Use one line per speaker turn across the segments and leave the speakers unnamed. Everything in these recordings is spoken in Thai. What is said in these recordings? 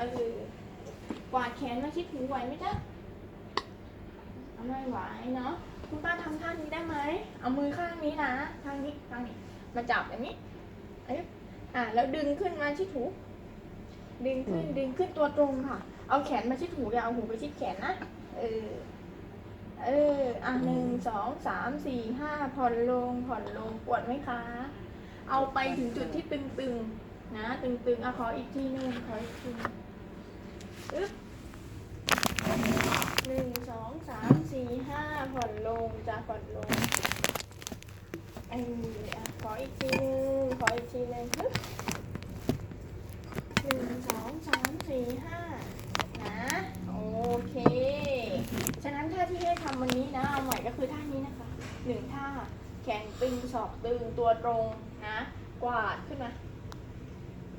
เออกวาดแขนมาชิดหูไหวไหมจ๊ะเอาไม่ไหวเนาะคุณป้าทำท่านี้ได้ไหมเอามือข้างนี้นะข้างนี้ข้างนี้ มาจับอย่างนี้เอ้ยอะแล้วดึงขึ้นมาชิดหูดึงขึ้นดึงขึ้นตัวตรงค่ะ เอาแขนมาชิดหูอย่าเอาหูไปชิดแขนนะเออเอออะหนึ่งสองสามสี่ห้าผ่อนลงผ่อนลงปวดไหมคะ เอาไปถึงจุดที่ตึงๆนะตึงๆอะขออีกทีหนึงขออีกทีหนึ่งอึ๊บ หนึ่งสองสามสี่ห้าผ่อนลงจะผ่อนลงเอออะขออีกทีหนึงขออีกทีหนึงฮึบหนึ่งสองสามสี่ห้านะโอเค ฉะนั้นท่าที่ให้ทำวันนี้นะเอาใหม่ก็คือท่านี้นะคะหนึ่งท่าแขนตึงศอกตึงตัวตรงนะ กวาดขึ้นมา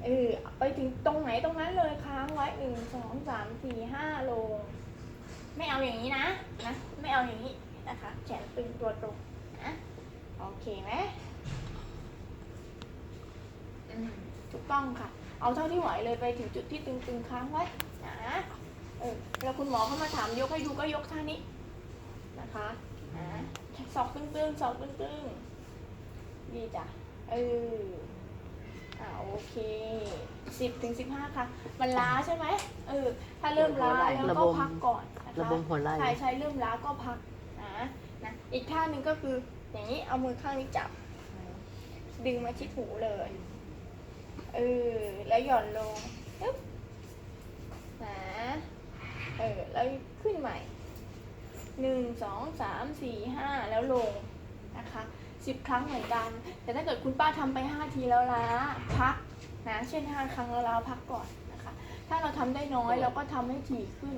เออไปถึงตรงไหนตรงนั้นเลยค้างไว้หนึ่งสองสามสี่ห้าลง ไม่เอาอย่างนี้นะนะไม่เอาอย่างนี้นะคะแขนตึงตัวตรงนะโอเคไหมอืมถูกต้องค่ะ เอาเท่าที่ไหวเลยไปถึงจุดที่ตึงๆค้างไว้นะเออแล้วคุณหมอเข้ามาถามยกให้ดูก็ยกท่านี้นะคะนะศอกตึงๆศอกตึงๆดีจ้ะเออ อ่าโอเคสิบถึงสิบห้าค่ะ มันล้าใช่ไหมเออถ้าเริ่มล้าแล้ว
ระ
ก็
บม
พักก่อนนะคะ
ระบมหัวไหล่
ใช่ใช่เริ่มล้าก็พักนะนะอีกท่าหนึ่งก็คืออย่างนี้เอามือข้างนี้จับ ดึงมาชิดหูเลยเออแล้วหย่อนลงปึ๊บนะเออแล้วขึ้นใหม่หนึ่งสองสามสี่ห้าแล้วลงนะคะ สิบครั้งเหมือนกัน แต่ถ้าเกิดคุณป้าทำไปห้าทีแล้วล้าพักนะเช่นห้าครั้งแล้วล้าพักก่อนนะคะ ถ้าเราทำได้น้อยเราก็ทำให้ถี่ขึ้น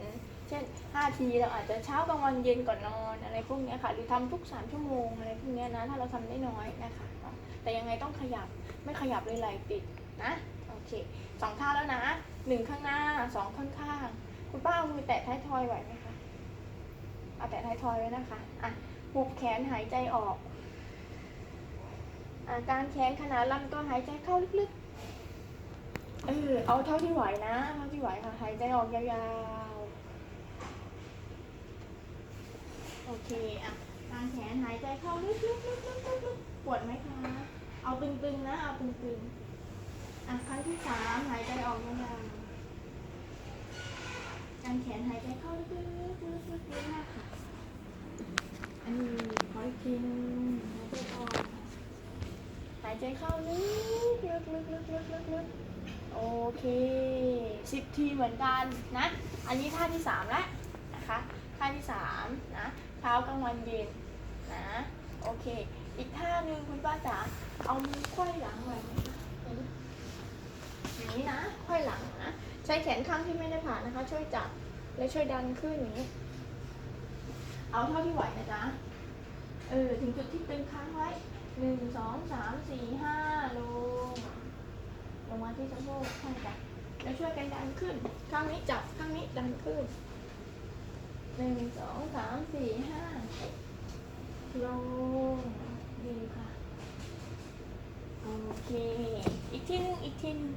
อืมเช่น 5 ทีเราอาจจะเช้ากลางวันเย็นก่อนนอนอะไรพวกเนี้ยค่ะ หรือทำทุก 3 ชั่วโมงอะไรพวกเนี้ยนะถ้าเราทำได้น้อยนะคะเนาะแต่ยังไงต้องขยับไม่ขยับเลยไหลติดนะโอเคสองท่าแล้วนะหนึ่งข้างหน้าสองข้างข้างๆคุณป้าเอามือแตะท้ายทอยไหวไหมคะเอาแตะท้ายทอยไว้นะคะอะ หุบแขนหายใจออกอะกางแขนขนาดลำตัวหายใจเข้าลึกๆ เออเอาเท่าที่ไหวนะเท่าที่ไหวค่ะหายใจออกยาวๆ โอเคอะกางแขนหายใจเข้าลึกๆๆๆปวดไหมคะ เอาตึงๆนะเอาตึงๆอะครั้งที่สามหายใจออกยาวๆกางแขนหายใจเข้าลึกๆลึกๆลึกๆมากค่ะ กทีหนึงหายใจเข้าลึกลึกลึกลึกลึกลึกลึกโอเคสิบทีเหมือนกันนะ อันนี้ท่าที่สามแล้วนะคะ ท่าที่สามนะเช้ากลางวันเย็นนะ โอเค อีกท่าหนึ่งคุณป้าจ๋าเอามือไขว้หลังไว้นะคะอย่างนี้นะไขว้หลังนะ ใช้แขนข้างที่ไม่ได้ผ่านนะคะ ช่วยจับและช่วยดันขึ้นอย่างนี้ เอาเท่าที่ไหวนะจ๊ะ เออถึงจุดที่ตึงค้างไว้หนึ่งสองสามสี่ห้าลงลงมาที่สะโพกใช่จ้ะแล้วช่วยกันดันขึ้น ข้างนี้จับข้างนี้ดันขึ้นหนึ่งสองสามสี่ห้าลงดีค่ะ โอเค อีกทีหนึงอีกทีนึง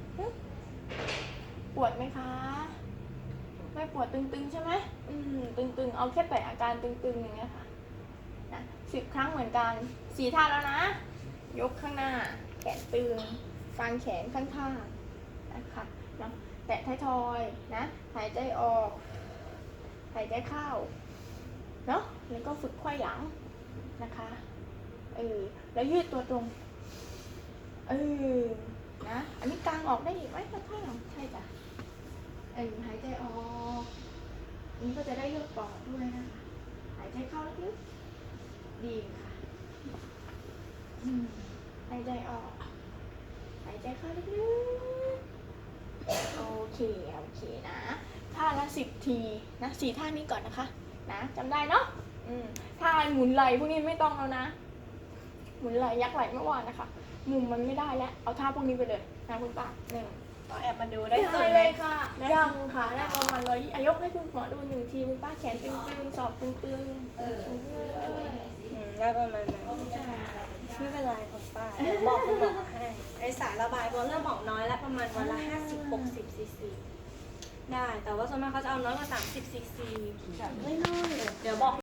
ปวดไหมคะ ไม่ปวดตึงๆใช่ไหมอืมตึงๆ เอาแค่แต่อาการตึงๆอย่างเงี้ยค่ะ สิบครั้งเหมือนกันสี่ท่าแล้วนะ ยกข้างหน้า แขนตึงกางแขนข้างๆนะคะเนาะแตะท้ายทอยนะ หายใจออก หายใจเข้า เนาะแล้วก็ฝึกไขว้หลังนะคะ เออ แล้วยืดตัวตรง เออ นะ อันนี้กลางออกได้อีกไหมข้างๆใช่จ้ะ เออ หายใจออกอันนี้ก็จะได้เลือกปอดด้วยนะคะ หายใจเข้าลึกๆ ดีค่ะอืมหายใจออกหายใจเข้าลึกๆโอเค โอเคนะ ท่าละสิบทีนะสี่ท่านี้ก่อนนะคะ นะจำได้เนาะอืมท่าหมุนไหล่พวกนี้ไม่ต้องแล้วนะ หมุนไหล่ยักไหล่เมื่อวานนะคะ มุมมันไม่ได้แล้ว เอาท่าพวกนี้ไปเลยนะคุณป้าหนึ่ง
เราแอบมาดูได้
ได้
สุด
เล
เลยย
ค่ะยังค่ะได้ประมาณร้อยอายกให้คุณหมอดูหนึ่งทีคุณป้าแขนตึงๆสอบตึงๆเออ
อืมได้ประมาณนั้นไม่เป็นไรคุณป้าเดี๋ยวบอกคุณหมอให้ไอสารระบายก็เริ่มออกน้อยแล้วประมาณวันละห้าสิบหกสิบซีซีได้ แต่ว่าส่วนมากเขาจะเอาน้อยกว่า30ซีซี
แบบน้อยๆเลย
เดี๋ยวบอก